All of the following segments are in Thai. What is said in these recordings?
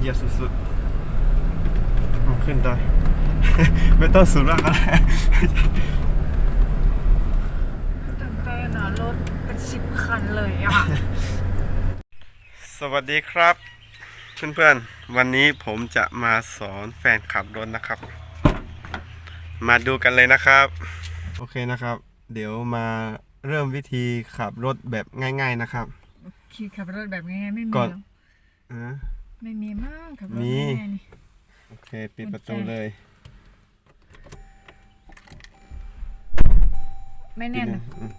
เหยียบสุดๆเอาขึ้นได้ ไม่ต้องสุดมากก็ได้ตื่นเต้นอะรถเป็นสิบคันเลยอะ สวัสดีครับ เพื่อนๆ วันนี้ผมจะมาสอนแฟนขับรถนะครับ มาดูกันเลยนะครับ โอเคนะครับ เดี๋ยวมาเริ่มวิธีขับรถแบบง่าย ๆนะครับ ขี่ขับรถแบบง่ายๆไม่มีก่อนหรอกอะ ไม่มีมากขับรถมีง่ายๆนี่โอเค ปิดประตูกุญแจเลย ไม่ปิดแน่นเลยอะอืม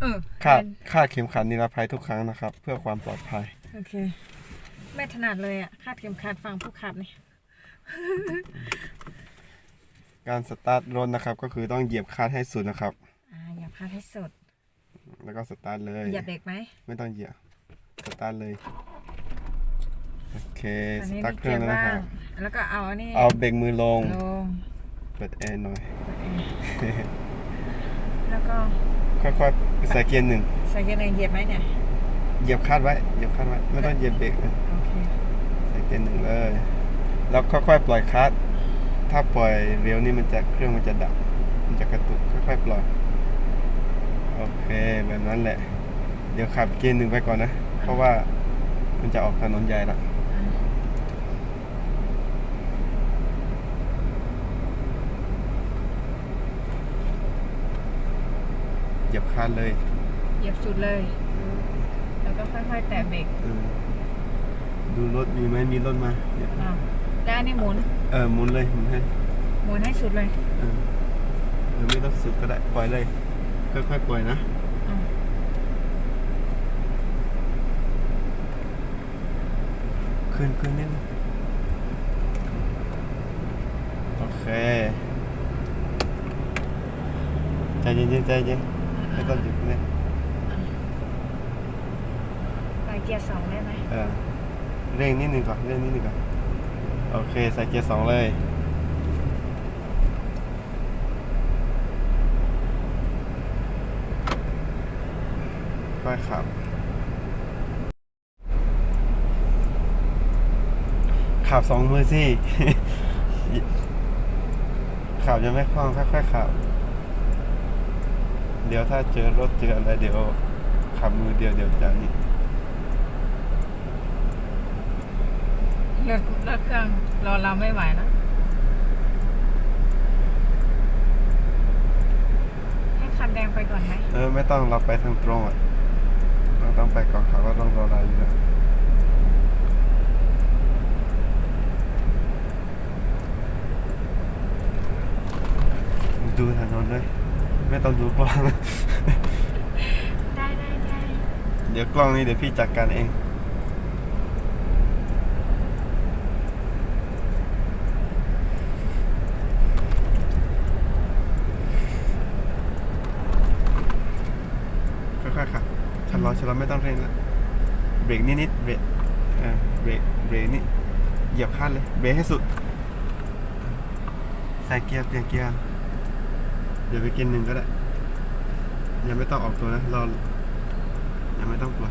เออคาดแน่นคาดเข็มขัดนิรภัยทุกครั้งนะครับ เพื่อความปลอดภัย โอเค ไม่ถนัดเลยอะ คาดเข็มขัดฟังผู้ขับนี่ การสตาร์ทรถนะครับ ก็คือต้องเหยียบคลัดให้สุดนะครับ อ่าอย่าพลาดให้สุด แล้วก็สตาร์ทเลย เหยียบเบรกไหม ไม่ต้องเหยียบ สตาร์ทเลย โอเค อันสนี้ตาร์ทมีเครื่เกีอยงร์แล้วนะว่าครังบแล้วก็เอาอันนี้เอาเบรกมือลง ลงเปิดแอร์หน่อย แล้วก็ค่อยๆใส่เกียร์หนึ่งใส่เกียร์หนึ่งเหยียบไหมเนี่ย เหยียบคลัดไว้ เหยียบคลัดไว้ ไม่ต้องเหยียบเบรกนะโอเค ใส่เกียร์หนึ่งเลย แล้วค่อยๆปล่อยคลัดถ้าปล่อยเร็วนี่มันจะเครื่องมันจะดับ มันจะกระตุก ค่อยๆปล่อย โอเค แบบนั้นแหละ เดี๋ยวขับเกียร์หนึ่งไปก่อนนะ เพราะว่ามันจะออกถนนใหญ่ละเหยียบคลัดเลยเหยียบสุดเลย แล้วก็ค่อยๆ แตะเบรกเออดูรถมีไหมมีรถมาเดี๋ยวอ้าวแล้วอันนี้หมุน เออหมุนเลยหมุนให้หมุนให้สุดเลย เออเออไม่ต้องสุดก็ได้ปล่อยเลยค่อยๆปล่อยนะ อะขึ้นขึ้นนิดนึงโอเค ใจเย็นๆใจเย็นไม่ต้องหยุดเนี่ยไปเกียร์สองได้ไหมเออเร่งนิดนึงก่อนเร่งนิดนึงก่อนโอเคใส่เกียร์สองเลยค่อยขับ ขับสองมือสิขับยังไม่คล่องค่อยๆขับ เดี๋ยวถ้าเจอรถเจออะไรเดี๋ยวขับมือเดียวเดี๋ยวจะนี่เลิกเลิกเครื่องรอเราไม่ไหวแล้วให้คันแดงไปก่อนไหมเออไม่ต้องเราไปทางตรงอะเราต้องไปก่อนเขาก็ต้องรอเราอยู่แล้ว ดูถนนเลย ไม่ต้องดูกล้อง ได้ได้ได้เดี๋ยวกล้องนี้เดี๋ยวพี่จัดการเอง ค่อยๆครับชะลอชะลอไม่ต้องเร่งแล้วเบรกนิดๆเบรกเออเบรกเบรกนี่เหยียบคลัดเลย เบรกให้สุด ใส่เกียร์เปลี่ยนเกียร์เดี๋ยวไปกินหนึ่งก็ได้ ยังไม่ต้องออกตัวนะ เรา ยังไม่ต้องกลัว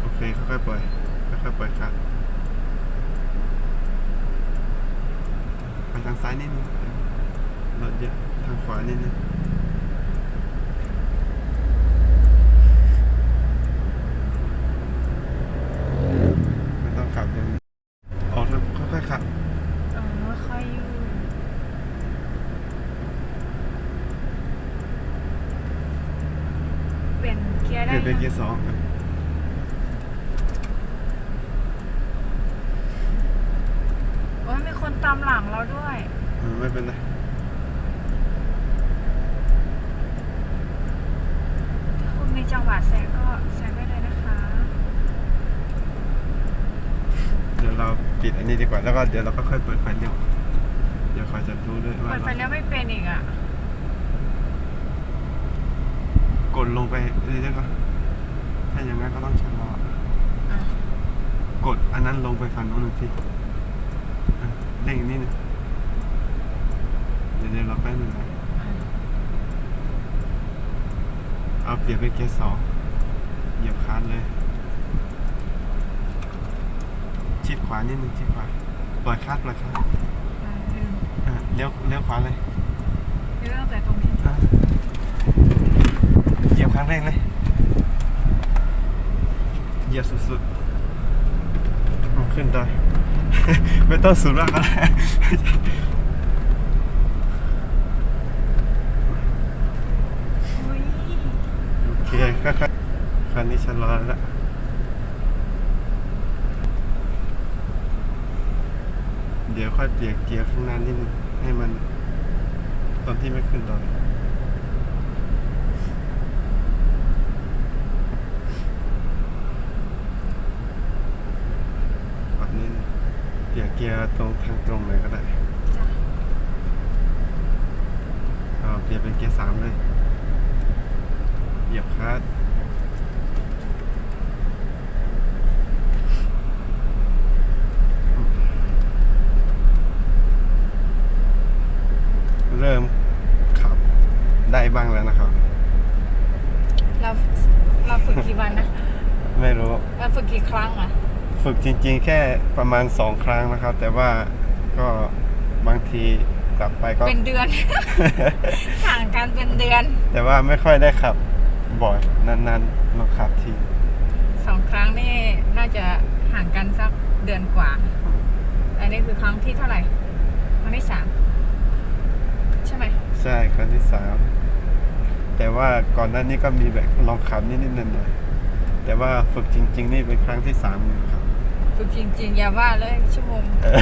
โอเคค่อยๆปล่อยค่อยๆปล่อยครับไปทางซ้ายนิดนึงรถเยอะทางขวานิดนึงไม่ต้องขับเร็วออกแล้วค่อยๆขับ เออค่อยอยู่เปลี่ยน เกียร์เปได้ลี่ยนเป็นยังเกียร์สองครับโอ้ยมีคนตามหลังเราด้วยอืมไม่เป็นไรถ้าคุณมีจังหวะแซงก็แซงได้เลยนะคะ เดี๋ยวเราปิดอันนี้ดีกว่าแล้วก็เดี๋ยวเราก็ค่อยเปิดไฟเลี้ยวเดี๋ยวคอยจะรู้ด้วยว่าเปิดไฟเราเลี้ยวไม่เป็นอีกอะ กดลงไปเรื่อยๆก็ถ้าอย่างนั้นก็ต้องชะลอ อะกดอันนั้นลงไปฝั่งโน้นหนึ่งทีอะเร่งอีกนิดนึงเดี๋ยวเดี๋ยวเราแป๊บนึงนะอะเอาเอาเปลี่ยนเป็นเกียร์สองเหยียบคลันเลย ชิดขวานิดนึงชิดขวา ปล่อยคลัดปล่อยคลัดอ่าลืมอะเลี้ยวเลี้ยวขวาเลยเรื่องแต่ตรงนี้อะเหยียบครั้งแรกเลย เยียสุดๆเอาขึ้นได้ ไม่ต้องสุดมากก็ได้โอเคก็คันคันนี้ฉันรอแล้วเดี๋ยวค่อยเปลี่ยนเกียร์ข้างหน้านิดนึงให้มัน ตอนที่ไม่ขึ้นดอยแบบนี้นะเปลี่ยนเกียร์ตรงทางตรงเลยก็ได้เอาเปลี่ยนเป็นเกียร์สามเลยเหยียบคลัตช์เริ่มขับได้บ้างแล้วนะครับ เราเราฝึกกี่วันนะ ไม่รู้ เราฝึกกี่ครั้งอะ ฝึกจริงๆ แค่ประมาณสองครั้งนะครับ แต่ว่าก็บางทีกลับไปก็ เป็นเดือน ห่างกันเป็นเดือน แต่ว่าไม่ค่อยได้ขับบ่อยนานๆเราขับทีสองครั้งนี่น่าจะห่างกันสักเดือนกว่า อันนี้คือครั้งที่เท่าไหร่ครั้งที่สามใช่ไหมใช่ครั้งที่สามแต่ว่าก่อนหน้านี้ก็มีแบบลองขับนิดๆหน่อยๆแต่ว่าฝึกจริง ๆ นี่เป็นครั้งที่สามครับ ฝึกจริงๆ อย่าว่าเลยชั่วโมงเออ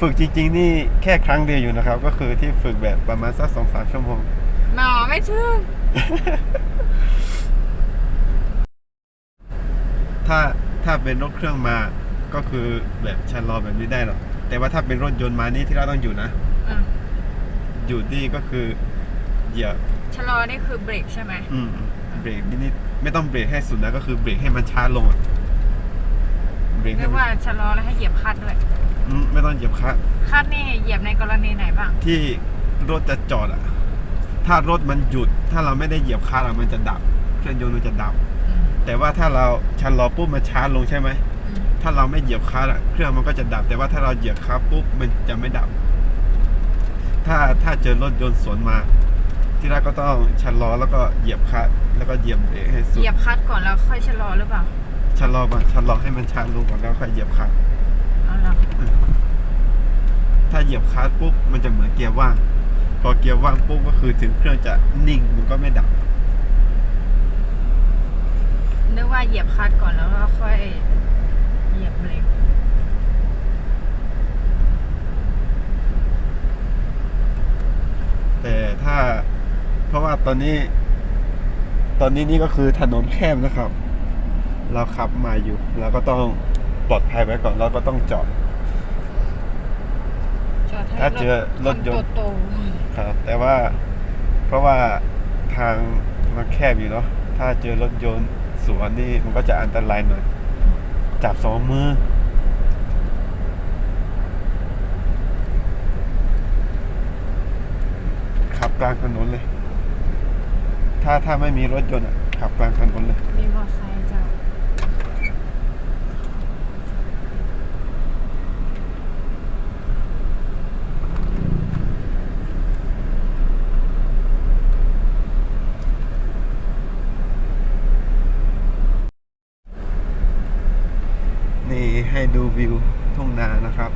ฝึกจริง ๆ นี่แค่ครั้งเดียวอยู่นะครับ ก็คือที่ฝึกแบบประมาณสักสองสามชั่วโมง หมอไม่ถึงถ้าถ้าเป็นรถเครื่องมาก็คือแบบชะลอแบบนี้ได้หรอกแต่ว่าถ้าเป็นรถยนต์มานี่ที่เราต้องอยู่นะ อะอยู่ที่ก็คือเหยียบชะลอนี่คือเบรกใช่ไหมอืมเบรกนิดๆไม่ต้องเบรกให้สุดนะก็คือเบรกให้มันช้าลงอะ เบรกเรีให้ยกมันว่าชะลอแล้วให้เหยียบคลัดด้วยอืมไม่ต้องเหยียบคลัตช์คลัดนี่เหยียบในกรณีไหนบ้าง ที่รถจะจอดอะ ถ้ารถมันหยุด ถ้าเราไม่ได้เหยียบคลัตช์อะมันจะดับ เครื่องยนต์มันจะดับ อืม แต่ว่าถ้าเราชะลอปุ๊บมันช้าลงใช่ไหม อืม ถ้าเราไม่เหยียบคลัตช์อะเครื่องมันก็จะดับ แต่ว่าถ้าเราเหยียบคลัตช์ปุ๊บมันจะไม่ดับ ถ้าถ้าเจอรถยนต์สวนมา ที่แรกก็ต้องชะลอแล้วก็เหยียบคลัตช์แล้วก็เหยียบเบรกให้สุเหดยียบคลัดก่อนแล้วค่อยชะลอหรือเปล่า ชะลอมาชะลอให้มันช้าลงก่อนแล้วค่อยเหยียบคลัตช์เอาล่ะถ้าเหยียบคลัตช์ปุ๊บมันจะเหมือนเกียร์ว่าง พอเกียร์ว่างปุ๊บก็คือถึงเครื่องจะนิ่งมันก็ไม่ดับ นึกว่าเหยียบคลัดก่อนแล้วก็ค่อยเหยียบเบรกแต่ถ้าเพราะว่าตอนนี้ ตอนนี้นี่ก็คือถนนแคบนะครับ เราขับมาอยู่เราก็ต้องปลอดภัยไว้ก่อนเราก็ต้องจอด จอดให้ถ้าเจอรถยนต์คัโตครับแต่ว่าเพราะว่าทางมันแคบอยู่เนาะถ้าเจอรถยนต์สวนนี่มันก็จะอันตรายหน่อยจับสองมือ ขับกลางถนนเลย ถ้าถ้าไม่มีรถยนต์อะขับกลางถนนเลย ๆมีมอไซค์เจ้า นี่ให้ดู วิวทุ่งนานะครับ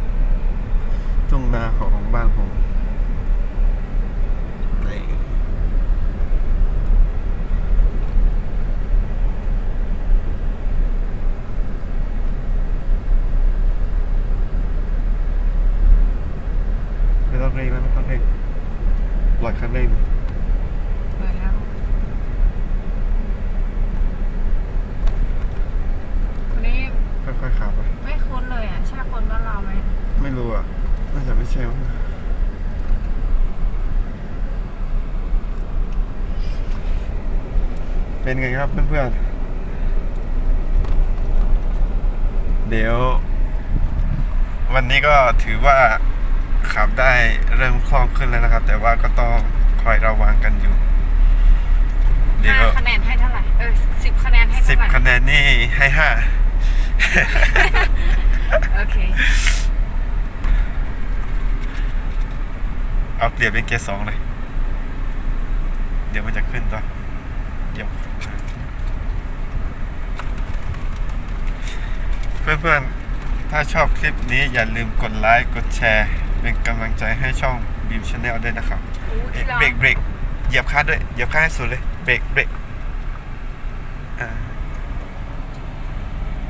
ทุ่งนาของบ้านผมนี่ไม่ต้องเร่งนะไม่ต้องเร่งปล่อยคันเร่ง เปิดแล้วคนนี้ ค่อยๆขับไป ไม่คุ้นเลยอะ ใช่ คนบ้านเราไหมไม่รู้อะน่าจะไม่ใช่มั้งเป็นไงครับเพื่อนๆ เดี๋ยว วันนี้ก็ถือว่าขับได้เริ่มคล่องขึ้นแล้วนะครับ แต่ว่าก็ต้องคอยระวังกันอยู่ เดี๋ยวขสิบคะแนนนี่ให้ห้าโอเค เอาเปรียบเป็นเกียร์สองเลย เดี๋ยวมันจะขึ้นตัวเดี๋ยวเพื่อนๆ ถ้าชอบคลิปนี้อย่าลืมกดไลค์ กดแชร์ เป็นกำลังใจให้ช่องบีมชาแนลด้วยนะครับโอ้เอ๊ะที่เราเบรกเบรกเหยียบคลัดด้วย เหยียบคลัดให้สุดเลย เบรกเบรกอ่า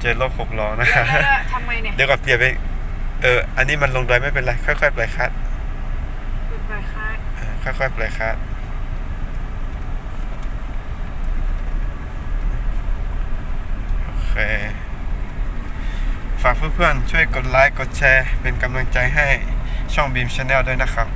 เจอรถหกล้อนะแล้วแล้วทำไมเนี่ย เดี๋ยวก่อนเปลี่ยนไป เออ อันนี้มันลงดอยไม่เป็นไร ค่อยๆปล่อยคลัดเป็นไฟคาดเออค่อยๆปล่อยคลัดโอเค ฝากเพื่อนๆ ช่วยกดไลค์ กดแชร์ เป็นกำลังใจให้ช่องบีมชาแนลด้วยนะครับ